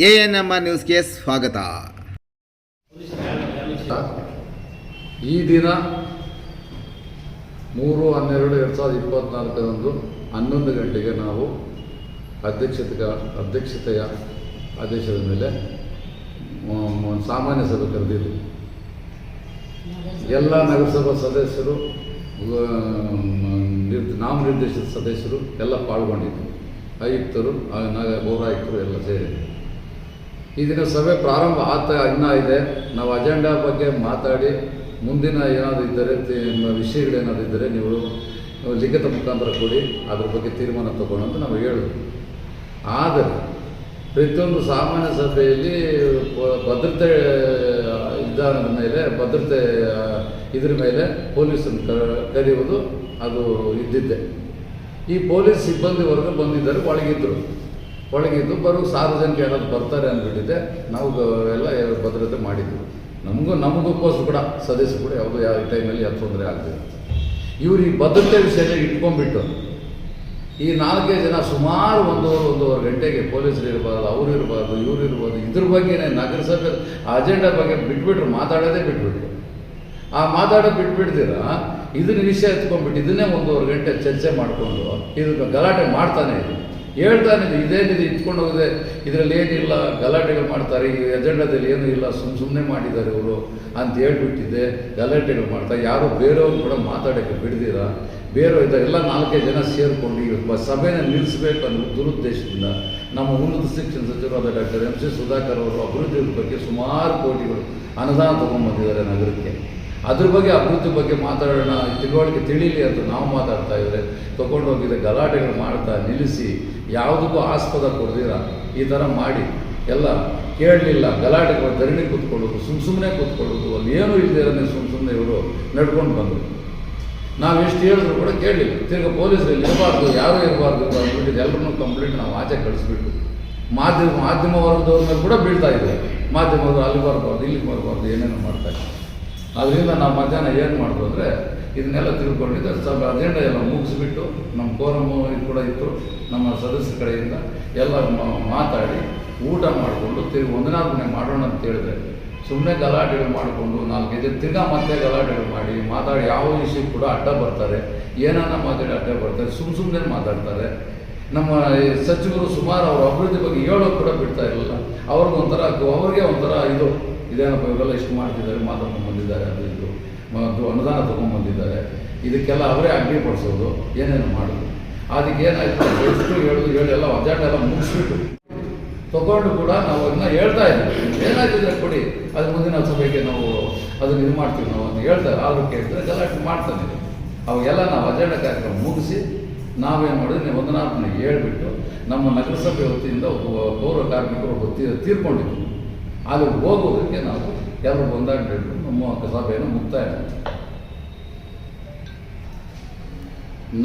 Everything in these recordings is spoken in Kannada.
ಎ ಎನ್ ಎಂ ಆರ್ ನ್ಯೂಸ್ಗೆ ಸ್ವಾಗತ. ಈ ದಿನ ಮೂರು ಹನ್ನೆರಡು ಎರಡು ಸಾವಿರದ ಇಪ್ಪತ್ತ್ನಾಲ್ಕರಂದು ಹನ್ನೊಂದು ಗಂಟೆಗೆ ನಾವು ಅಧ್ಯಕ್ಷತೆ ಅಧ್ಯಕ್ಷತೆಯ ಆದೇಶದ ಮೇಲೆ ಸಾಮಾನ್ಯ ಸಭೆ ಕರೆದಿದ್ದೆವು ಎಲ್ಲ ನಗರಸಭಾ ಸದಸ್ಯರು ನಾಮ ನಿರ್- ನಾಮನಿರ್ದೇಶಿತ ಸದಸ್ಯರು ಎಲ್ಲ ಪಾಲ್ಗೊಂಡಿದ್ದರು ಆಯುಕ್ತರು ಪೌರಾಯುಕ್ತರು ಎಲ್ಲ ಸೇರಿ ಈ ದಿನ ಸಭೆ ಪ್ರಾರಂಭ ಆಗ್ತಾ ಇನ್ನೂ ಇದೆ. ನಾವು ಅಜೆಂಡಾ ಬಗ್ಗೆ ಮಾತಾಡಿ ಮುಂದಿನ ಏನಾದರೂ ಇದ್ದರೆ ವಿಷಯಗಳೇನಾದರೂ ಇದ್ದರೆ ನೀವು ಲಿಖಿತ ಮುಖಾಂತರ ಕೊಡಿ. ಅದ್ರ ಬಗ್ಗೆ ತೀರ್ಮಾನ ಅಂತ ನಾವು ಹೇಳೋದು. ಆದರೆ ಪ್ರತಿಯೊಂದು ಸಾಮಾನ್ಯ ಸಭೆಯಲ್ಲಿ ಭದ್ರತೆ ವಿಧಾನದ ಮೇಲೆ, ಭದ್ರತೆ, ಇದ್ರ ಮೇಲೆ ಪೊಲೀಸನ್ನು ಕರೆಯುವುದು ಅದು ಇದ್ದಿದ್ದೆ. ಈ ಪೊಲೀಸ್ ಸಿಬ್ಬಂದಿ ವರ್ಗ ಬಂದಿದ್ದರು ಒಳಗಿದ್ದರು ಒಳಗಿದ್ದು ಬರೋ ಸಾರ್ವಜನಿಕ ಯಾರಾದ್ರು ಬರ್ತಾರೆ ಅಂದ್ಬಿಟ್ಟಿದೆ ನಾವು ಎಲ್ಲ ಭದ್ರತೆ ಮಾಡಿದ್ವಿ. ನಮಗೂ ನಮಗೂ ಕೋಸ್ ಕೂಡ, ಸದಸ್ಯರು ಕೂಡ ಯಾವುದೋ ಯಾವ ಟೈಮಲ್ಲಿ ಯಾವ ತೊಂದರೆ ಆಗಲಿಲ್ಲ. ಇವರು ಈ ಭದ್ರತೆ ವಿಷಯ ಇಟ್ಕೊಂಡ್ಬಿಟ್ಟು ಈ ನಾಲ್ಕೈದು ಜನ ಸುಮಾರು ಒಂದು ಒಂದೂವರೆ ಗಂಟೆಗೆ ಪೊಲೀಸರು ಇರಬಾರ್ದು ಅವ್ರು ಇರಬಾರ್ದು ಇವ್ರು ಇರ್ಬಾರ್ದು ಇದ್ರ ಬಗ್ಗೆನೇ ನಗರಸಭೆ ಅಜೆಂಡಾ ಬಗ್ಗೆ ಬಿಟ್ಬಿಟ್ರು, ಮಾತಾಡೋದೇ ಬಿಟ್ಬಿಟ್ರು. ಆ ಮಾತಾಡೋದು ಬಿಟ್ಬಿಡ್ತೀರ ಇದನ್ನ ವಿಷಯ ಎತ್ಕೊಂಡ್ಬಿಟ್ಟು ಇದನ್ನೇ ಒಂದೂವರೆ ಗಂಟೆ ಚರ್ಚೆ ಮಾಡಿಕೊಂಡು ಇದನ್ನು ಗಲಾಟೆ ಮಾಡ್ತಾನೆ ಇದೆ ಹೇಳ್ತಾನೆ, ಇದೆ ಇದೇನಿದೆ ಇಟ್ಕೊಂಡು ಹೋಗಿದೆ. ಇದರಲ್ಲಿ ಏನಿಲ್ಲ, ಗಲಾಟೆಗಳು ಮಾಡ್ತಾರೆ. ಈ ಅಜೆಂಡಾದಲ್ಲಿ ಏನೂ ಇಲ್ಲ ಸುಮ್ಮ ಸುಮ್ಮನೆ ಮಾಡಿದ್ದಾರೆ ಇವರು ಅಂತ ಹೇಳ್ಬಿಟ್ಟಿದ್ದೆ. ಗಲಾಟೆಗಳು ಮಾಡ್ತಾರೆ ಯಾರು ಬೇರೆಯವ್ರು ಕೂಡ ಮಾತಾಡೋಕ್ಕೆ ಬಿಡ್ದಿರ? ಬೇರೆ ಇದ್ದಾರೆ ಎಲ್ಲ ನಾಲ್ಕೈದು ಜನ ಸೇರಿಕೊಂಡು ಒಬ್ಬ ಸಭೆನ ನಿಲ್ಲಿಸಬೇಕು ಅನ್ನೋ ದುರುದ್ದೇಶದಿಂದ ನಮ್ಮ ಉನ್ನತ ಶಿಕ್ಷಣ ಸಚಿವರಾದ ಡಾಕ್ಟರ್ ಎಂ ಸಿ ಸುಧಾಕರ್ ಅವರು ಅಭಿವೃದ್ಧಿ ಬಗ್ಗೆ ಸುಮಾರು ಕೋಟಿಗಳು ಅನುದಾನ ತೊಗೊಂಡ್ಬಂದಿದ್ದಾರೆ ನಗರಕ್ಕೆ. ಅದ್ರ ಬಗ್ಗೆ ಅಭಿವೃದ್ಧಿ ಬಗ್ಗೆ ಮಾತಾಡೋಣ. ತಿಳುವಳಿಕೆ ತಿಳಿಲಿ ಅಂತ ನಾವು ಮಾತಾಡ್ತಾ ಇದ್ರೆ ತಗೊಂಡೋಗಿದ್ದ ಗಲಾಟೆಗಳು ಮಾಡ್ತಾ ನಿಲ್ಲಿಸಿ, ಯಾವುದಕ್ಕೂ ಆಸ್ಪದ ಕೊಡ್ದಿರ? ಈ ಥರ ಮಾಡಿ. ಎಲ್ಲ ಕೇಳಲಿಲ್ಲ. ಗಲಾಟೆಗಳು ಧರಣಿ ಕೂತ್ಕೊಳ್ಳೋದು ಸುಮ್ಮ ಸುಮ್ಮನೆ ಕೂತ್ಕೊಳ್ಳೋದು, ಅಲ್ಲಿ ಏನೂ ಇಲ್ಲದೇ ಸುಮ್ಮ ಸುಮ್ಮನೆ ಇವರು ನಡ್ಕೊಂಡು ಬಂದರು. ನಾವು ಎಷ್ಟು ಹೇಳಿದ್ರು ಕೂಡ ಕೇಳಲಿಲ್ಲ. ತಿರ್ಗಿ ಪೊಲೀಸರಲ್ಲಿ ಇರಬಾರ್ದು, ಯಾರೂ ಇರಬಾರ್ದು ಅಂದ್ಬಿಟ್ಟು ಎಲ್ಲರನ್ನೂ ಕಂಪ್ಲೇಂಟ್ ನಾವು ಆಚೆ ಕಳಿಸ್ಬಿಟ್ಟು. ಮಾಧ್ಯಮ ಮಾಧ್ಯಮ ವರ್ಗದವ್ರ ಮೇಲೆ ಕೂಡ ಬೀಳ್ತಾ ಇದೆ ಮಾಧ್ಯಮದವರು ಅಲ್ಲಿ ಬರಬಾರ್ದು, ಇಲ್ಲಿಗೆ ಬರಬಾರ್ದು, ಏನೇನೋ ಮಾಡ್ತಾ ಇದ್ದಾರೆ ಅದರಿಂದ ನಾವು ಮಧ್ಯಾಹ್ನ ಏನು ಮಾಡ್ತು ಇದನ್ನೆಲ್ಲ ತಿಳ್ಕೊಂಡಿದ್ದೆ ಸ್ವಲ್ಪ ಅಜೆಂಡ ಎಲ್ಲ ಮುಗಿಸ್ಬಿಟ್ಟು ನಮ್ಮ ಕೋರಮು ಕೂಡ ಇತ್ತು, ನಮ್ಮ ಸದಸ್ಯರ ಕಡೆಯಿಂದ ಎಲ್ಲ ಮಾತಾಡಿ ಊಟ ಮಾಡಿಕೊಂಡು ತಿರುಗಿ ಒಂದನಾರ್ಪಣೆ ಮಾಡೋಣ ಅಂತ ಹೇಳಿದ್ರೆ ಸುಮ್ಮನೆ ಗಲಾಟೆಗಳು ಮಾಡಿಕೊಂಡು ನಾಲ್ಕೈದು ತಿರ್ಗಾ ಮತ್ತೆ ಗಲಾಟೆಗಳು ಮಾಡಿ ಮಾತಾಡಿ ಯಾವ ವಿಷಯ ಕೂಡ ಅಡ್ಡ ಬರ್ತಾರೆ. ಏನನ್ನ ಮಾತಾಡಿ ಅಡ್ಡ ಬರ್ತಾರೆ ಸುಮ್ಮ ಸುಮ್ಮನೆ ಮಾತಾಡ್ತಾರೆ. ನಮ್ಮ ಸಚಿವರು ಸುಮಾರು ಅವರ ಅಭಿವೃದ್ಧಿ ಬಗ್ಗೆ ಹೇಳೋಕೆ ಕೂಡ ಬಿಡ್ತಾ ಇರಲಿಲ್ಲ. ಅವ್ರಿಗೊಂಥರ ಅವ್ರಿಗೆ ಒಂಥರ ಇದು ಇದೇನಪ್ಪ ಇವರೆಲ್ಲ ಇಷ್ಟು ಮಾಡ್ತಿದ್ದಾರೆ, ಮಾತಾಡ್ಕೊಂಡು ಬಂದಿದ್ದಾರೆ, ಅದು ಇದು. ಮತ್ತು ಅನುದಾನ ತೊಗೊಂಡ್ಬಂದಿದ್ದಾರೆ ಇದಕ್ಕೆಲ್ಲ ಅವರೇ ಅಡ್ಡಿಪಡಿಸೋದು ಏನೇನು ಮಾಡೋದು. ಅದಕ್ಕೆ ಏನಾಯಿತು ಎಷ್ಟು ಹೇಳೋದು ಹೇಳಿ ಎಲ್ಲ ಒಜಾಟ ಎಲ್ಲ ಮುಗಿಸ್ಬಿಟ್ಟು ತಗೊಂಡು ಕೂಡ ನಾವು ಅದನ್ನ ಹೇಳ್ತಾ ಇದ್ವಿ ಏನಾಯ್ತಿದ್ರೆ ಕೊಡಿ, ಅದು ಮುಂದಿನ ಸಭೆಗೆ ನಾವು ಅದನ್ನ ಇದು ಮಾಡ್ತೀವಿ ನಾವು ಅಂತ ಹೇಳ್ತಾರೆ ಆದ್ರೂ ಕೇಳ್ತಾರೆ ಗಲಾಟೆ ಮಾಡ್ತಾನೆ ಅವಾಗೆಲ್ಲ ನಾವು ಅಜಾಟ ಕಾರ್ಯಕ್ರಮ ಮುಗಿಸಿ ನಾವೇನು ಮಾಡಿದ್ವಿ, ನೀವು ವಂದನಾರ್ಪಣೆ ಹೇಳ್ಬಿಟ್ಟು ನಮ್ಮ ನಗರಸಭೆ ವತಿಯಿಂದ ಪೌರ ಕಾರ್ಮಿಕರು ಒಬ್ಬ ತೀ- ತೀರ್ಕೊಂಡಿದ್ರು ಅಲ್ಲಿ ಹೋಗೋದಕ್ಕೆ ನಾವು ಎರಡು ಒಂದಾಗಿಟ್ಟು ನಮ್ಮ ಕಸಬೆಯನ್ನು ಮುಕ್ತಾಯ.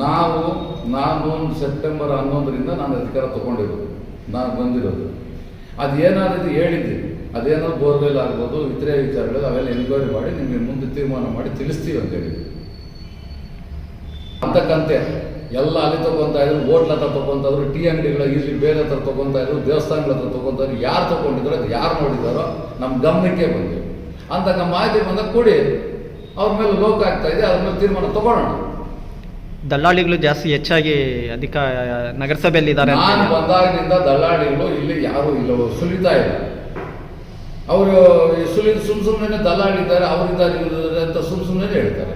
ನಾವು, ನಾನು ಸೆಪ್ಟೆಂಬರ್ ಹನ್ನೊಂದರಿಂದ ನಾನು ಅಧಿಕಾರ ತಗೊಂಡಿರೋದು, ನಾನು ಬಂದಿರೋದು ಅದು ಹೇಳಿದ್ದೆ ಅದೇನೋ ಬೋರ್ವೆಲ್ ಆಗ್ಬೋದು, ಇತರೆ ವಿಚಾರಗಳು, ಅವೆಲ್ಲ ಎನ್ಕ್ವೈರಿ ಮಾಡಿ ನಿಮಗೆ ಮುಂದೆ ತೀರ್ಮಾನ ಮಾಡಿ ತಿಳಿಸ್ತೀವಿ ಅಂತ ಹೇಳಿದ್ವಿ ಅಂತಕ್ಕಂತೆ ಎಲ್ಲ ಅಲ್ಲಿ ತಗೊಂತಾ ಇದ್ರು ಹೋಟ್ಲ ಹತ್ರ ತಗೊಂತಾ ಇದ್ರು ಟೀ ಅಂಗಡಿಗಳ ಇಲ್ಲಿ ಬೇರೆ ಹತ್ರ ತಗೊಂತಾ ಇದ್ರು ದೇವಸ್ಥಾನಗಳ ಹತ್ರ ತಗೊಂತಾರೆ ಯಾರು ತಗೊಂಡಿದ್ರು ಅದು ಯಾರು ನೋಡಿದಾರೋ ನಮ್ಮ ಗಮನಕ್ಕೆ ಬಂದಿದೆ. ನಮ್ಮ ಮಾಹಿತಿ ಬಂದಾಗ ಕೊಡಿ ಅವ್ರ ಮೇಲೆ ಲೋಕ ಆಗ್ತಾ ಇದೆ ಅದ್ರ ಮೇಲೆ ತೀರ್ಮಾನ ತಗೊಳ್ಳೋಣ. ದಲ್ಲಾಳಿಗಳು ಜಾಸ್ತಿ ಹೆಚ್ಚಾಗಿ ಅಧಿಕ ನಗರಸಭೆಯಲ್ಲಿ ಇದ್ದಾರೆ ನಾನು ಬಂದಾಗಿನಿಂದ ದಲ್ಲಾಳಿಗಳು ಇಲ್ಲಿ ಯಾರು ಇಲ್ಲ ಸುಲಿತಾ ಇಲ್ಲ. ಅವರು ಸುಲಿ ಸುಮ್ ಸುಮ್ಮನೆ ದಲ್ಲಾಳಿದ್ದಾರೆ ಅವರಿದ್ದಾರೆ ಇವ್ರಿದ್ದಾರೆ ಅಂತ ಸುಮ್ ಸುಮ್ಮನೆ ಹೇಳ್ತಾರೆ.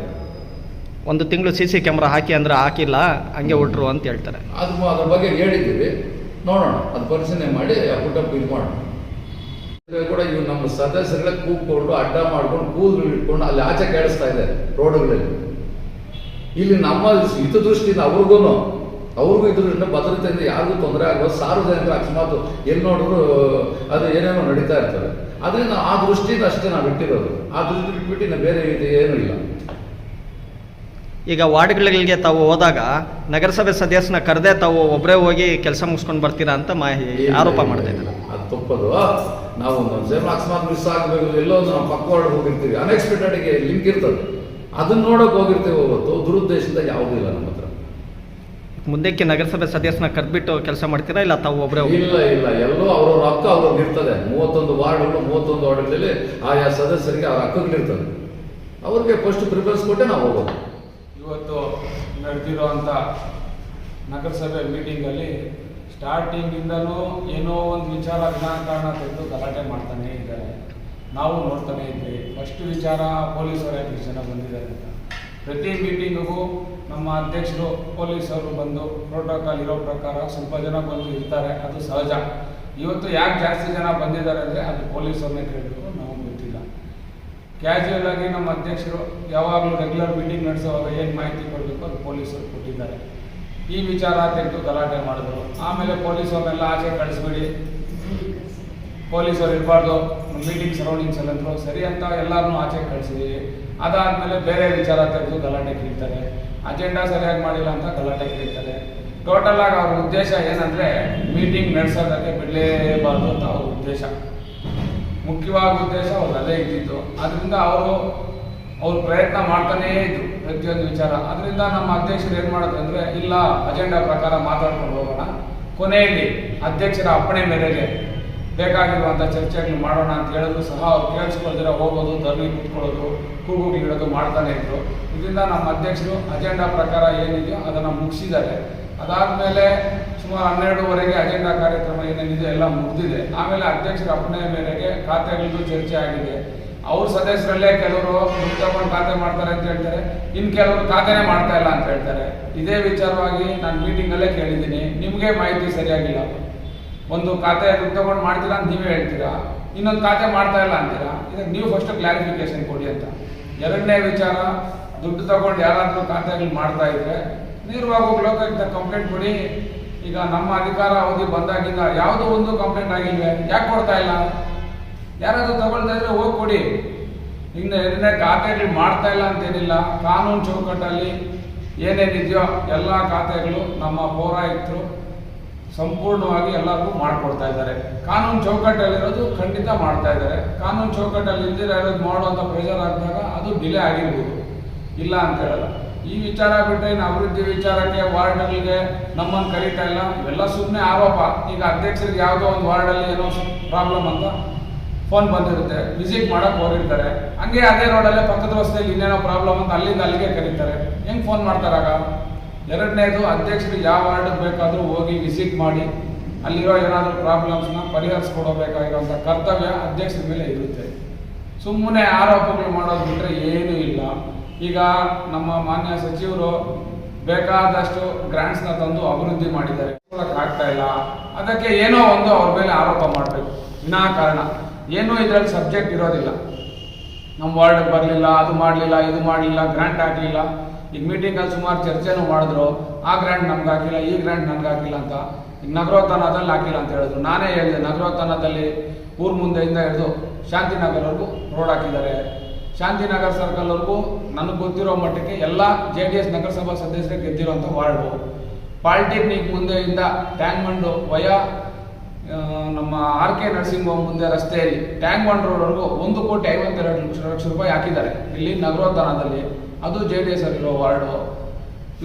ಒಂದು ತಿಂಗಳು ಸಿ ಸಿ ಕ್ಯಾಮ್ರಾ ಹಾಕಿ ಅಂದ್ರೆ ಹಾಕಿಲ್ಲ ಹಂಗೆ ಹೊಟ್ರು ಅಂತ ಹೇಳ್ತಾರೆ. ಅದು ಅದ್ರ ಬಗ್ಗೆ ಹೇಳಿದ್ದೀವಿ. ನೋಡೋಣ ಅದು ಪರಿಶೀಲನೆ ಮಾಡಿ ಆ ಇದು ಮಾಡೋಣ. ಕೂಡ ಇವು ನಮ್ಮ ಸದಸ್ಯರೆಲ್ಲ ಕೂಗ್ಕೊಂಡು ಅಡ್ಡ ಮಾಡ್ಕೊಂಡು ಕೂದಲು ಇಟ್ಕೊಂಡು ಅಲ್ಲಿ ಆಚೆ ಕೇಳಿಸ್ತಾ ಇದೆ ರೋಡ್ಗಳಲ್ಲಿ. ಇಲ್ಲಿ ನಮ್ಮ ಹಿತದೃಷ್ಟಿಯಿಂದ ಅವ್ರಿಗೂ ಅವ್ರಿಗೂ ಇದ್ರಿಂದ ಭದ್ರತೆಯಿಂದ ಯಾರಿಗೂ ತೊಂದರೆ ಆಗೋದು ಸಾರ್ವಜನಿಕರು ಅಕಸ್ಮಾತ್ ಎಲ್ಲಿ ನೋಡಿದ್ರು ಅದು ಏನೇನೋ ನಡೀತಾ ಇರ್ತಾರೆ ಅದರಿಂದ ಆ ದೃಷ್ಟಿಯಿಂದ ಅಷ್ಟೇ ನಾವು ಇಟ್ಟಿರೋದು ಆ ದೃಷ್ಟಿ ಬಿಟ್ಬಿಟ್ಟು ಇನ್ನು ಬೇರೆ ಇದು ಏನೂ ಇಲ್ಲ. ಈಗ ವಾರ್ಡ್ಗಳಿಗೆ ತಾವು ಹೋದಾಗ ನಗರಸಭೆ ಸದಸ್ಯನ ಕರೆದೇ ತಾವು ಒಬ್ಬರೇ ಹೋಗಿ ಕೆಲಸ ಮುಗಿಸ್ಕೊಂಡು ಬರ್ತೀರಾ ಅಂತ ಮಾಹಿ ಆರೋಪ ಮಾಡ್ತಾ ಇದ್ದಾರೆ. ಅದು ತಪ್ಪದು. ನಾವು ಒಂದು ಸೇಮ್ ಅಕಸ್ಮಾತ್ ಮಿಸ್ ಆಗಬೇಕು ಎಲ್ಲೋ ನಾವು ಪಕ್ಕ ಹೊರಗೆ ಹೋಗಿರ್ತೀವಿ. ಅನ್ಎಕ್ಸ್ಪೆಕ್ಟೆಡ್ಗೆ ಲಿಂಕ್ ಇರ್ತದೆ. ಅದನ್ನ ನೋಡೋಕೆ ಹೋಗಿರ್ತೀವಿ ಹೊರತು ದುರುದ್ದೇಶದಿಂದ ಯಾವುದೂ ಇಲ್ಲ ನಮ್ಮ ಹತ್ರ. ಮುಂದಕ್ಕೆ ನಗರಸಭೆ ಸದಸ್ಯನ ಕರೆದ್ಬಿಟ್ಟು ಕೆಲಸ ಮಾಡ್ತೀರಾ ಇಲ್ಲ ತಾವು ಒಬ್ಬರೇ ಇಲ್ಲ ಇಲ್ಲ. ಎಲ್ಲೋ ಅವ್ರವ್ರ ಹಕ್ಕು ಅವ್ರಿಗೆ ಇರ್ತದೆ. ಮೂವತ್ತೊಂದು ವಾರ್ಡ್ಗಳು ಮೂವತ್ತೊಂದು ವಾರ್ಡ್ಗಳಲ್ಲಿ ಆಯಾ ಸದಸ್ಯರಿಗೆ ಅವ್ರ ಹಕ್ಕುಗಳಿರ್ತದೆ. ಅವ್ರಿಗೆ ಫಸ್ಟ್ ಪ್ರಿಫರೆನ್ಸ್ ಕೊಟ್ಟೆ ನಾವು ಹೋಗೋದು. ಇವತ್ತು ನಡೆದಿರುವಂಥ ನಗರಸಭೆ ಮೀಟಿಂಗಲ್ಲಿ ಸ್ಟಾರ್ಟಿಂಗಿಂದಲೂ ಏನೋ ಒಂದು ವಿಚಾರ ವಿನಾಕಾರಣ ತೆಗೆದು ಗಲಾಟೆ ಮಾಡ್ತಾನೆ ಇದ್ದಾರೆ. ನಾವು ನೋಡ್ತಾನೆ ಇದ್ವಿ. ಫಸ್ಟ್ ವಿಚಾರ ಪೊಲೀಸರ ಎಷ್ಟು ಜನ ಬಂದಿದ್ದಾರೆ ಅಂತ. ಪ್ರತಿ ಮೀಟಿಂಗಿಗೂ ನಮ್ಮ ಅಧ್ಯಕ್ಷರು, ಪೊಲೀಸರು ಬಂದು ಪ್ರೋಟೋಕಾಲ್ ಇರೋ ಪ್ರಕಾರ ಸ್ವಲ್ಪ ಜನ ಬಂದು ಇರ್ತಾರೆ. ಅದು ಸಹಜ. ಇವತ್ತು ಯಾಕೆ ಜಾಸ್ತಿ ಜನ ಬಂದಿದ್ದಾರೆ ಅಂದರೆ ಅದು ಪೊಲೀಸರನ್ನೇ ಕೇಳಬೇಕು ನಾವು ಕ್ಯಾಶುಯಲ್ ಆಗಿ ನಮ್ಮ ಅಧ್ಯಕ್ಷರು ಯಾವಾಗಲೂ ರೆಗ್ಯುಲರ್ ಮೀಟಿಂಗ್ ನಡೆಸುವಾಗ ಏನು ಮಾಹಿತಿ ಕೊಡಬೇಕು ಅದು ಪೊಲೀಸರು ಕೊಟ್ಟಿದ್ದಾರೆ. ಈ ವಿಚಾರ ತೆಗೆದು ಗಲಾಟೆ ಮಾಡಿದ್ರು. ಆಮೇಲೆ ಪೊಲೀಸವ್ರನ್ನೆಲ್ಲ ಆಚೆ ಕಳಿಸ್ಬಿಡಿ. ಪೊಲೀಸರು ಇರಬಾರ್ದು. ಮೀಟಿಂಗ್ ಸರೌಂಡಿಂಗ್ಸ್ ಎಲ್ಲಂದ್ರು ಸರಿ ಅಂತ ಎಲ್ಲರನ್ನೂ ಆಚೆ ಕಳಿಸಿದ್ವಿ. ಅದಾದಮೇಲೆ ಬೇರೆ ವಿಚಾರ ತೆಗೆದು ಗಲಾಟೆ ಕೀಳ್ತಾರೆ. ಅಜೆಂಡಾ ಸರಿಯಾಗಿ ಮಾಡಿಲ್ಲ ಅಂತ ಗಲಾಟೆ ಕೀಳ್ತಾರೆ. ಟೋಟಲ್ ಆಗಿ ಅವ್ರ ಉದ್ದೇಶ ಏನಂದ್ರೆ ಮೀಟಿಂಗ್ ನಡೆಸೋದಕ್ಕೆ ಬಿಡಲೇಬಾರ್ದು ಅಂತ ಅವ್ರ ಉದ್ದೇಶ. ಮುಖ್ಯವಾದ ಉದ್ದೇಶ ಅವ್ರು ಅದೇ ಇದ್ದಿದ್ದು. ಅದರಿಂದ ಅವರು, ಅವ್ರು ಪ್ರಯತ್ನ ಮಾಡ್ತಾನೇ ಇದ್ರು ಪ್ರತಿಯೊಂದು ವಿಚಾರ. ಅದರಿಂದ ನಮ್ಮ ಅಧ್ಯಕ್ಷರು ಏನು ಮಾಡೋದು ಅಂದರೆ, ಇಲ್ಲ ಅಜೆಂಡಾ ಪ್ರಕಾರ ಮಾತಾಡ್ಕೊಂಡು ಹೋಗೋಣ. ಕೊನೆಯಲ್ಲಿ ಅಧ್ಯಕ್ಷರ ಅಪ್ಪಣೆ ಮೇರೆಗೆ ಬೇಕಾಗಿರುವಂಥ ಚರ್ಚೆಗಳು ಮಾಡೋಣ ಅಂತ ಹೇಳಿದ್ರು ಸಹ ಅವ್ರು ಕೇಳಿಸ್ಕೊಳ್ದಿರ ಹೋಗೋದು, ಧರಣಿ ಕೂತ್ಕೊಳ್ಳೋದು ಕೂಗುಗಿಡೋದು ಮಾಡ್ತಾನೆ ಇದ್ರು. ಇದರಿಂದ ನಮ್ಮ ಅಧ್ಯಕ್ಷರು ಅಜೆಂಡಾ ಪ್ರಕಾರ ಏನಿದೆಯೋ ಅದನ್ನು ಮುಗಿಸಿದ್ದಾರೆ. ಅದಾದಮೇಲೆ ಸುಮಾರು ಹನ್ನೆರಡುವರೆಗೆ ಅಜೆಂಡಾ ಕಾರ್ಯಕ್ರಮ ಏನೇನಿದೆ ಎಲ್ಲ ಮುಗಿದಿದೆ. ಆಮೇಲೆ ಅಧ್ಯಕ್ಷರ ಅಪ್ಪಣೆಯ ಮೇರೆಗೆ ಖಾತೆಗಳಿಗೂ ಚರ್ಚೆ ಆಗಿದೆ. ಅವ್ರ ಸದಸ್ಯರಲ್ಲೇ ಕೆಲವರು ದುಡ್ಡು ತಗೊಂಡು ಖಾತೆ ಮಾಡ್ತಾರೆ ಅಂತ ಹೇಳ್ತಾರೆ. ಇನ್ನು ಕೆಲವರು ಖಾತೆನೇ ಮಾಡ್ತಾ ಇಲ್ಲ ಅಂತ ಹೇಳ್ತಾರೆ. ಇದೇ ವಿಚಾರವಾಗಿ ನಾನು ಮೀಟಿಂಗ್ ಮೀಟಿಂಗಲ್ಲೇ ಕೇಳಿದ್ದೀನಿ. ನಿಮಗೆ ಮಾಹಿತಿ ಸರಿಯಾಗಿಲ್ಲ. ಒಂದು ಖಾತೆ ದುಡ್ಡು ತಗೊಂಡು ಮಾಡ್ತೀರಾ ಅಂತ ನೀವೇ ಹೇಳ್ತೀರಾ? ಇನ್ನೊಂದು ಖಾತೆ ಮಾಡ್ತಾ ಇಲ್ಲ ಅಂತೀರಾ? ಇದಕ್ಕೆ ನೀವು ಫಸ್ಟ್ ಕ್ಲಾರಿಫಿಕೇಶನ್ ಕೊಡಿ ಅಂತ. ಎರಡನೇ ವಿಚಾರ, ದುಡ್ಡು ತಗೊಂಡು ಯಾರಾದರೂ ಖಾತೆಗಳು ಮಾಡ್ತಾ ಇದ್ರೆ ನೇರವಾಗಿ ಹೋಗಿ ಲೋಕಾಯುಕ್ತ ಕಂಪ್ಲೇಂಟ್ ಕೊಡಿ. ಈಗ ನಮ್ಮ ಅಧಿಕಾರ ಅವಧಿ ಬಂದಾಗಿಂದ ಯಾವುದೋ ಒಂದು ಕಂಪ್ಲೇಂಟ್ ಆಗಿಲ್ಲ ಯಾಕೆ ಕೊಡ್ತಾ ಇಲ್ಲ? ಯಾರಾದ್ರೂ ತಗೊಳ್ತಾ ಇದ್ರೆ ಹೋಗಿ ಕೊಡಿ. ಇನ್ನು ಎರಡನೇ ಖಾತೆಗಳು ಮಾಡ್ತಾ ಇಲ್ಲ ಅಂತೇನಿಲ್ಲ. ಕಾನೂನು ಚೌಕಟ್ಟಲ್ಲಿ ಏನೇನಿದೆಯೋ ಎಲ್ಲ ಖಾತೆಗಳು ನಮ್ಮ ಪೌರಾಯುಕ್ತರು ಸಂಪೂರ್ಣವಾಗಿ ಎಲ್ಲರಿಗೂ ಮಾಡಿಕೊಡ್ತಾ ಇದ್ದಾರೆ. ಕಾನೂನು ಚೌಕಟ್ಟಲ್ಲಿರೋದು ಖಂಡಿತ ಮಾಡ್ತಾ ಇದ್ದಾರೆ. ಕಾನೂನು ಚೌಕಟ್ಟಲ್ಲಿ ಇಲ್ದಿರ ಇರೋದು ಮಾಡುವಂಥ ಪ್ರೆಷರ್ ಆದಾಗ ಅದು ಡಿಲೇ ಆಗಿರ್ಬೋದು. ಇಲ್ಲ ಅಂತ ಹೇಳಲ್ಲ. ಈ ವಿಚಾರ ಬಿಟ್ಟರೆ ಇನ್ನು ಅಭಿವೃದ್ಧಿ ವಿಚಾರಕ್ಕೆ ವಾರ್ಡ್ಗಳಿಗೆ ನಮ್ಮನ್ನು ಕರೀತಾ ಇಲ್ಲ. ಇವೆಲ್ಲ ಸುಮ್ಮನೆ ಆರೋಪ. ಈಗ ಅಧ್ಯಕ್ಷರಿಗೆ ಯಾವುದೋ ಒಂದು ವಾರ್ಡಲ್ಲಿ ಏನೋ ಪ್ರಾಬ್ಲಮ್ ಅಂತ ಫೋನ್ ಬಂದಿರುತ್ತೆ. ವಿಸಿಟ್ ಮಾಡೋಕೆ ಹೋಗಿರ್ತಾರೆ. ಹಂಗೆ ಅದೇ ರೋಡಲ್ಲೇ ಪಕ್ಕದ ರಸ್ತೆಯಲ್ಲಿ ಇನ್ನೇನೋ ಪ್ರಾಬ್ಲಮ್ ಅಂತ ಅಲ್ಲಿಂದ ಅಲ್ಲಿಗೆ ಕರೀತಾರೆ. ಹೆಂಗ್ ಫೋನ್ ಮಾಡ್ತಾರಾಗ ಎರಡನೇದು, ಅಧ್ಯಕ್ಷರು ಯಾವ ವಾರ್ಡ್ಗೆ ಬೇಕಾದರೂ ಹೋಗಿ ವಿಸಿಟ್ ಮಾಡಿ, ಅಲ್ಲಿರೋ ಏನಾದರೂ ಪ್ರಾಬ್ಲಮ್ಸ್ನ ಪರಿಹರಿಸ್ಕೊಡಬೇಕಾಗಿರೋಂಥ ಕರ್ತವ್ಯ ಅಧ್ಯಕ್ಷರ ಮೇಲೆ ಇರುತ್ತೆ. ಸುಮ್ಮನೆ ಆರೋಪಗಳು ಮಾಡೋದು ಬಿಟ್ಟರೆ ಏನೂ ಇಲ್ಲ. ಈಗ ನಮ್ಮ ಮಾನ್ಯ ಸಚಿವರು ಬೇಕಾದಷ್ಟು ಗ್ರಾಂಟ್ಸ್ನ ತಂದು ಅಭಿವೃದ್ಧಿ ಮಾಡಿದ್ದಾರೆ. ಆಗ್ತಾ ಇಲ್ಲ. ಅದಕ್ಕೆ ಏನೋ ಒಂದು ಅವ್ರ ಮೇಲೆ ಆರೋಪ ಮಾಡಬೇಕು. ವಿನಾಕಾರಣ ಏನೂ ಇದರಲ್ಲಿ ಸಬ್ಜೆಕ್ಟ್ ಇರೋದಿಲ್ಲ. ನಮ್ಮ ವಾರ್ಡ್ ಬರಲಿಲ್ಲ, ಅದು ಮಾಡಲಿಲ್ಲ, ಇದು ಮಾಡಲಿಲ್ಲ ಗ್ರಾಂಟ್ ಹಾಕಲಿಲ್ಲ. ಈಗ ಮೀಟಿಂಗಲ್ಲಿ ಸುಮಾರು ಚರ್ಚೆನೂ ಮಾಡಿದ್ರು. ಆ ಗ್ರಾಂಟ್ ನಮ್ಗೆ ಹಾಕಿಲ್ಲ, ಈ ಗ್ರಾಂಟ್ ನನಗೆ ಹಾಕಿಲ್ಲ ಅಂತ. ಈಗ ನಗರೋತ್ಥಾನದಲ್ಲಿ ಹಾಕಿಲ್ಲ ಅಂತ ಹೇಳಿದ್ರು. ನಾನೇ ಹೇಳಿದೆ, ನಗರೋತ್ಥಾನದಲ್ಲಿ ಊರ್ ಮುಂದೆಯಿಂದ ಹಿಡಿದು ಶಾಂತಿನಗರ್ವರೆಗೂ ರೋಡ್ ಹಾಕಿದ್ದಾರೆ. ಶಾಂತಿನಗರ್ ಸರ್ಕಲ್ವರೆಗೂ ನನಗೆ ಗೊತ್ತಿರೋ ಮಟ್ಟಕ್ಕೆ ಎಲ್ಲ ಜೆ ಡಿ ಎಸ್ ನಗರಸಭಾ ಸದಸ್ಯರು ಗೆದ್ದಿರುವಂಥ ವಾರ್ಡು ಪಾಲಿಟೆಕ್ನಿಕ್ ಮುಂದೆಯಿಂದ ಟ್ಯಾಂಕ್ ಮಂಡು ವಯ ನಮ್ಮ ಆರ್ ಕೆ ನರ್ಸಿಂಗ್ ಹೋಮ್ ಮುಂದೆ ರಸ್ತೆಯಲ್ಲಿ ಟ್ಯಾಂಕ್ ಬಂಡ್ ರೋಡ್ವರೆಗೂ ಒಂದು ಕೋಟಿ ಐವತ್ತೆರಡು ಲಕ್ಷ ಲಕ್ಷ ರೂಪಾಯಿ ಹಾಕಿದ್ದಾರೆ. ಇಲ್ಲಿ ನಗರೋತ್ಥಾನದಲ್ಲಿ ಅದು ಜೆ ಡಿ ಎಸ್ ಅಲ್ಲಿರೋ ವಾರ್ಡು.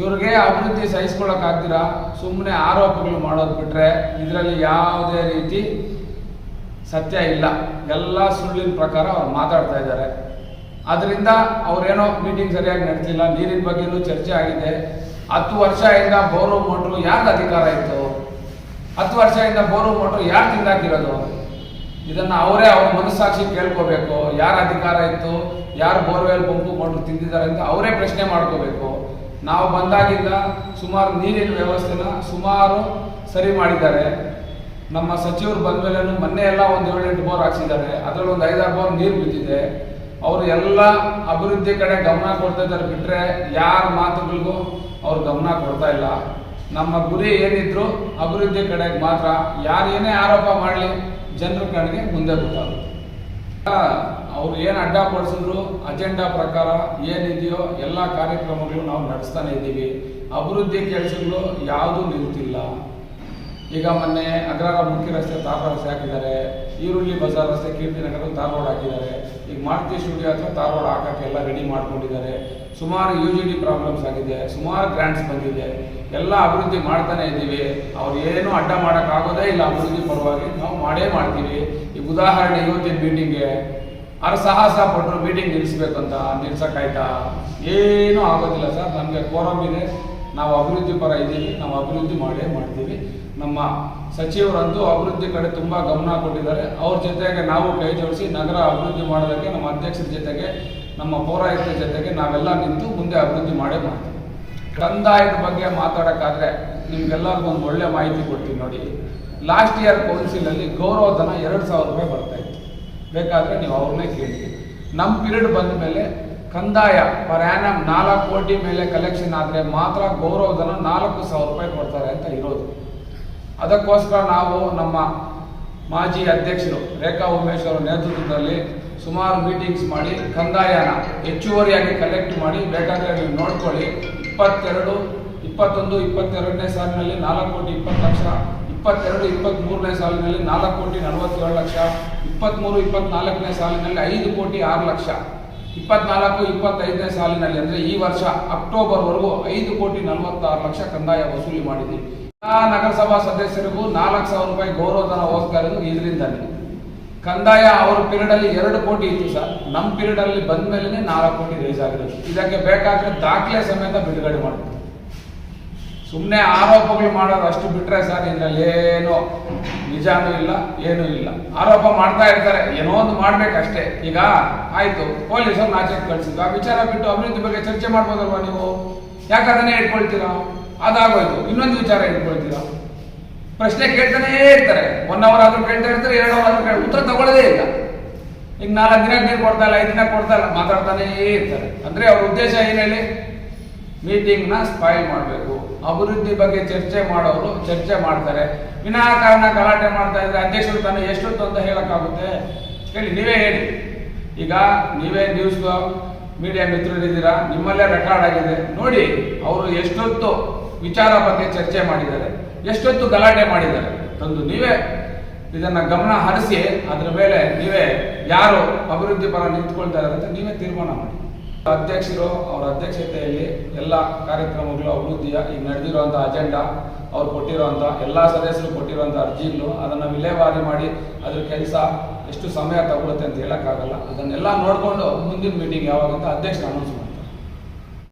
ಇವ್ರಿಗೆ ಅಭಿವೃದ್ಧಿ ಸಹಿಸ್ಕೊಳಕ್ಕಾಗ್ದಿರಾ ಸುಮ್ಮನೆ ಆರೋಪಗಳು ಮಾಡೋದು ಬಿಟ್ರೆ ಇದರಲ್ಲಿ ಯಾವುದೇ ರೀತಿ ಸತ್ಯ ಇಲ್ಲ. ಎಲ್ಲ ಸುಳ್ಳಿನ ಪ್ರಕಾರ ಅವ್ರು ಮಾತಾಡ್ತಾ ಇದ್ದಾರೆ. ಅದರಿಂದ ಅವರೇನೋ ಮೀಟಿಂಗ್ ಸರಿಯಾಗಿ ನಡೆಸಿಲ್ಲ ನೀರಿನ ಬಗ್ಗೆನೂ ಚರ್ಚೆ ಆಗಿದೆ. ಹತ್ತು ವರ್ಷದಿಂದ ಬೋರು ಮೋಟ್ರು ಯಾರು ಅಧಿಕಾರ ಇತ್ತು? ಹತ್ತು ವರ್ಷದಿಂದ ಬೋರು ಮೋಟ್ರು ಯಾರು ತಿಂದಾಕಿರೋದು? ಇದನ್ನ ಅವರೇ ಅವ್ರ ಮನಸ್ಸಾಕ್ಷಿ ಕೇಳ್ಕೋಬೇಕು. ಯಾರು ಅಧಿಕಾರ ಇತ್ತು? ಯಾರು ಬೋರ್ವೆಲ್ ಬಂಪು ಮೋಟ್ರು ತಿಂದಿದ್ದಾರೆ ಅಂತ ಅವರೇ ಪ್ರಶ್ನೆ ಮಾಡ್ಕೋಬೇಕು. ನಾವು ಬಂದಾಗಿಂದ ಸುಮಾರು ನೀರಿನ ವ್ಯವಸ್ಥೆನ ಸುಮಾರು ಸರಿ ಮಾಡಿದ್ದಾರೆ. ನಮ್ಮ ಸಚಿವರು ಬಂದ ಮೇಲೆ ಮೊನ್ನೆ ಎಲ್ಲ ಒಂದು ಏಳೆಂಟು ಬೋರ್ ಹಾಕ್ಸಿದ್ದಾರೆ. ಅದರಲ್ಲಿ ಒಂದು ಐದಾರು ಬೋರ್ ನೀರು ಬಿದ್ದಿದೆ. ಅವರು ಎಲ್ಲ ಅಭಿವೃದ್ಧಿ ಕಡೆ ಗಮನ ಕೊಡ್ತಾ ಇದ್ದಾರೆ. ಬಿಟ್ಟರೆ ಯಾರ ಮಾತುಗಳಿಗೂ ಅವ್ರು ಗಮನ ಕೊಡ್ತಾ ಇಲ್ಲ. ನಮ್ಮ ಗುರಿ ಏನಿದ್ರು ಅಭಿವೃದ್ಧಿ ಕಡೆಗೆ ಮಾತ್ರ ಯಾರು ಏನೇ ಆರೋಪ ಮಾಡಲಿ ಜನರ ಕಣ್ಣಿಗೆ ಮುಂದೆ ಗೊತ್ತಾಗುತ್ತೆ ಅವ್ರು ಏನು ಅಡ್ಡ ಪಡಿಸಿದ್ರು ಅಜೆಂಡಾ ಪ್ರಕಾರ ಏನಿದೆಯೋ ಎಲ್ಲ ಕಾರ್ಯಕ್ರಮಗಳು ನಾವು ನಡೆಸ್ತಾನೆ ಇದ್ದೀವಿ. ಅಭಿವೃದ್ಧಿ ಕೆಲಸಗಳು ಯಾವುದೂ ನಿಂತಿಲ್ಲ ಈಗ ಮೊನ್ನೆ ಅಗ್ರಹಾರ ಮುಖ್ಯ ರಸ್ತೆ ತಾರ್ ರಸ್ತೆ ಹಾಕಿದ್ದಾರೆ, ಈರುಳ್ಳಿ ಬಜಾರ್ ರಸ್ತೆ ಕೀರ್ತಿನಗರ ತಾರ್ ರೋಡ್ ಹಾಕಿದ್ದಾರೆ, ಈಗ ಮಾರುತಿ ಸ್ಟುಡಿಯೋ ಹತ್ರ ತಾರ್ ರೋಡ್ ಹಾಕಕ್ಕೆ ಎಲ್ಲ ರೆಡಿ ಮಾಡ್ಕೊಂಡಿದ್ದಾರೆ. ಸುಮಾರು ಯು ಜಿ ಡಿ ಪ್ರಾಬ್ಲಮ್ಸ್ ಆಗಿದೆ, ಸುಮಾರು ಗ್ರಾಂಟ್ಸ್ ಬಂದಿದೆ, ಎಲ್ಲ ಅಭಿವೃದ್ಧಿ ಮಾಡ್ತಾನೆ ಇದ್ದೀವಿ. ಅವ್ರು ಏನು ಅಡ್ಡ ಮಾಡೋಕ್ಕಾಗೋದೇ ಇಲ್ಲ, ಅಭಿವೃದ್ಧಿ ಪರವಾಗಿ ನಾವು ಮಾಡೇ ಮಾಡ್ತೀವಿ. ಈಗ ಉದಾಹರಣೆ ಇವತ್ತಿನ ಮೀಟಿಂಗ್ಗೆ ಅವ್ರು ಸಾಹಸ ಪಟ್ಟರು ಮೀಟಿಂಗ್ ನಿಲ್ಲಿಸ್ಬೇಕಂತ ನಿಲ್ಸಕ್ಕಾಯ್ತಾ? ಏನೂ ಆಗೋದಿಲ್ಲ ಸರ್, ನಮಗೆ ಕೋರಮ್ ಇದೆ. ನಾವು ಅಭಿವೃದ್ಧಿ ಪರ ಇದ್ದೀವಿ, ನಾವು ಅಭಿವೃದ್ಧಿ ಮಾಡೇ ಮಾಡ್ತೀವಿ. ನಮ್ಮ ಸಚಿವರಂತೂ ಅಭಿವೃದ್ಧಿ ಕಡೆ ತುಂಬ ಗಮನ ಕೊಟ್ಟಿದ್ದಾರೆ. ಅವ್ರ ಜೊತೆಗೆ ನಾವು ಕೈ ಜೋಡಿಸಿ ನಗರ ಅಭಿವೃದ್ಧಿ ಮಾಡೋದಕ್ಕೆ ನಮ್ಮ ಅಧ್ಯಕ್ಷರ ಜೊತೆಗೆ, ನಮ್ಮ ಪೌರಾಯುಕ್ತರ ಜೊತೆಗೆ ನಾವೆಲ್ಲ ನಿಂತು ಮುಂದೆ ಅಭಿವೃದ್ಧಿ ಮಾಡೇ ಮಾಡ್ತೀವಿ. ಕಂದಾಯದ ಬಗ್ಗೆ ಮಾತಾಡೋಕ್ಕಾದ್ರೆ ನಿಮ್ಗೆಲ್ಲರಿಗೂ ಒಂದು ಒಳ್ಳೆ ಮಾಹಿತಿ ಕೊಡ್ತೀನಿ ನೋಡಿ. ಲಾಸ್ಟ್ ಇಯರ್ ಕೌನ್ಸಿಲಲ್ಲಿ ಗೌರವಧನ ಎರಡು ಸಾವಿರ ರೂಪಾಯಿ ಬರ್ತಾ ಇತ್ತು. ಬೇಕಾದರೆ ನೀವು ಅವ್ರನ್ನೇ ಕೇಳಿ. ನಮ್ಮ ಪಿರಿಯಡ್ ಬಂದ ಮೇಲೆ ಕಂದಾಯ ಪರ್ ಆ್ಯನಮ್ ನಾಲ್ಕು ಕೋಟಿ ಮೇಲೆ ಕಲೆಕ್ಷನ್ ಆದರೆ ಮಾತ್ರ ಗೌರವಧನ ನಾಲ್ಕು ಸಾವಿರ ರೂಪಾಯಿ ಕೊಡ್ತಾರೆ ಅಂತ ಇರೋದು. ಅದಕ್ಕೋಸ್ಕರ ನಾವು ನಮ್ಮ ಮಾಜಿ ಅಧ್ಯಕ್ಷರು ರೇಖಾ ಉಮೇಶ್ ಅವರ ನೇತೃತ್ವದಲ್ಲಿ ಸುಮಾರು ಮೀಟಿಂಗ್ಸ್ ಮಾಡಿ ಕಂದಾಯನ ಹೆಚ್ಚುವರಿಯಾಗಿ ಕಲೆಕ್ಟ್ ಮಾಡಿ ಬೇಕಾದರೆ ನೀವು ನೋಡ್ಕೊಳ್ಳಿ. ಇಪ್ಪತ್ತೆರಡು, ಇಪ್ಪತ್ತೊಂದು, ಇಪ್ಪತ್ತೆರಡನೇ ಸಾಲಿನಲ್ಲಿ ನಾಲ್ಕು ಕೋಟಿ ಇಪ್ಪತ್ತು ಲಕ್ಷ, ಇಪ್ಪತ್ತೆರಡು ಇಪ್ಪತ್ತ್ಮೂರನೇ ಸಾಲಿನಲ್ಲಿ ನಾಲ್ಕು ಕೋಟಿ ನಲವತ್ತೇಳು ಲಕ್ಷ ಇಪ್ಪತ್ತ್ಮೂರು ಇಪ್ಪತ್ನಾಲ್ಕನೇ ಸಾಲಿನಲ್ಲಿ ಐದು ಕೋಟಿ ಆರು ಲಕ್ಷ, ಇಪ್ಪತ್ನಾಲ್ಕು, ಇಪ್ಪತ್ತೈದನೇ ಸಾಲಿನಲ್ಲಿ ಅಂದರೆ ಈ ವರ್ಷ ಅಕ್ಟೋಬರ್ವರೆಗೂ ಐದು ಕೋಟಿ ನಲವತ್ತಾರು ಲಕ್ಷ ಕಂದಾಯ ವಸೂಲಿ ಎಲ್ಲ ನಗರಸಭಾ ಸದಸ್ಯರಿಗೂ ನಾಲ್ಕು ಸಾವಿರ ರೂಪಾಯಿ ಗೌರವಧನ ಹೋಗ್ತಾ ಇರೋದು ಕಂದಾಯ ಅವ್ರ ಪೀರಿಯಡ್ ಅಲ್ಲಿ ಎರಡು ಕೋಟಿ ಇತ್ತು ಸರ್. ನಮ್ಮ ಪೀರಿಯಡ್ ಅಲ್ಲಿ ಬಂದ ಮೇಲೆ ನಾಲ್ಕು ಕೋಟಿ ರೇಸ್ ಆಗಿದೆ. ಇದಕ್ಕೆ ಬೇಕಾದ್ರೆ ದಾಖಲೆ ಸಮೇತ ಬಿಡುಗಡೆ ಮಾಡ್ತೀವಿ. ಸುಮ್ಮನೆ ಆರೋಪಗಳು ಮಾಡೋದು ಅಷ್ಟು ಬಿಟ್ರೆ ಸರ್, ಇದರಲ್ಲಿ ಏನು ನಿಜಾನೂ ಇಲ್ಲ, ಏನೂ ಇಲ್ಲ. ಆರೋಪ ಮಾಡ್ತಾ ಇರ್ತಾರೆ. ಏನೋ ಒಂದು ಮಾಡ್ಬೇಕಷ್ಟೇ. ಈಗ ಆಯ್ತು, ಪೊಲೀಸರು ನಾಚೆ ಕಳ್ಸಿದ್ದು. ಆ ವಿಚಾರ ಬಿಟ್ಟು ಅಭಿವೃದ್ಧಿ ಬಗ್ಗೆ ಚರ್ಚೆ ಮಾಡ್ಬೋದಲ್ವಾ ನೀವು? ಯಾಕೆ ಅದನ್ನೇ ಇಟ್ಕೊಳ್ತೀರಾ? ಅದಾಗೋಯ್ತು. ಇನ್ನೊಂದು ವಿಚಾರ ಇಟ್ಕೊಳ್ತೀರಾ ಪ್ರಶ್ನೆ ಕೇಳ್ತಾನೇ ಇರ್ತಾರೆ. ಒನ್ ಅವರ್ ಆದ್ರೂ ಕೇಳ್ತಾ ಇರ್ತಾರೆ, ಎರಡು ಅವರ್ ಆದ್ರೂ ಕೇಳ್ತಾರೆ. ಉತ್ತರ ತಗೊಳ್ಳೋದೇ ಇಲ್ಲ. ಈಗ ನಾಲ್ಕು ದಿನ ನೀರು ಕೊಡ್ತಾ ಇಲ್ಲ, ಐದು ದಿನ ಕೊಡ್ತಾ ಇಲ್ಲ, ಮಾತಾಡ್ತಾನೇ ಇರ್ತಾರೆ. ಅಂದ್ರೆ ಅವ್ರ ಉದ್ದೇಶ ಏನೇಳಿ ಹೇಳಿ? ಮೀಟಿಂಗ್ನ ಸ್ಪಾಯಿಲ್ ಮಾಡಬೇಕು. ಅಭಿವೃದ್ಧಿ ಬಗ್ಗೆ ಚರ್ಚೆ ಮಾಡೋರು ಚರ್ಚೆ ಮಾಡ್ತಾರೆ. ವಿನಾಕಾರಣ ಗಲಾಟೆ ಮಾಡ್ತಾ ಇದ್ರೆ ಅಧ್ಯಕ್ಷರು ತಾನು ಎಷ್ಟೊತ್ತು ಅಂತ ಹೇಳಕ್ಕಾಗುತ್ತೆ? ಹೇಳಿ, ನೀವೇ ಹೇಳಿ. ಈಗ ನೀವೇ ನ್ಯೂಸ್ ಮೀಡಿಯಾ ಮಿತ್ರರಿದ್ದೀರಾ? ನಿಮ್ಮಲ್ಲೇ ರೆಕಾರ್ಡ್ ಆಗಿದೆ. ನೋಡಿ, ಅವರು ಎಷ್ಟೊತ್ತು ವಿಚಾರ ಬಗ್ಗೆ ಚರ್ಚೆ ಮಾಡಿದ್ದಾರೆ. ಎಷ್ಟೊತ್ತು ಗಲಾಟೆ ಮಾಡಿದ್ದಾರೆ. ತಂದು ನೀವೇ ಇದನ್ನ ಗಮನ ಹರಿಸಿ, ಅದರ ಮೇಲೆ ನೀವೇ ಯಾರು ಅಭಿವೃದ್ಧಿ ಪರ ನಿಂತ್ಕೊಳ್ತಾರೆ ಅಂತ ನೀವೇ ತೀರ್ಮಾನ ಮಾಡಿ. ಅಧ್ಯಕ್ಷರು, ಅವರ ಅಧ್ಯಕ್ಷತೆಯಲ್ಲಿ ಎಲ್ಲ ಕಾರ್ಯಕ್ರಮಗಳು ಅಭಿವೃದ್ಧಿಯ, ಈಗ ನಡೆದಿರುವಂಥ ಅಜೆಂಡಾ ಅವ್ರು ಕೊಟ್ಟಿರುವಂಥ ಎಲ್ಲ ಸದಸ್ಯರು ಕೊಟ್ಟಿರುವಂಥ ಅರ್ಜಿಗಳು, ಅದನ್ನು ವಿಲೇವಾರಿ ಮಾಡಿ ಅದ್ರ ಕೆಲಸ ಎಷ್ಟು ಸಮಯ ತಗೊಳುತ್ತೆ ಅಂತ ಹೇಳೋಕ್ಕಾಗಲ್ಲ. ಅದನ್ನೆಲ್ಲ ನೋಡಿಕೊಂಡು ಮುಂದಿನ ಮೀಟಿಂಗ್ ಯಾವಾಗ ಅಂತ ಅಧ್ಯಕ್ಷರು ಅನೌನ್ಸ್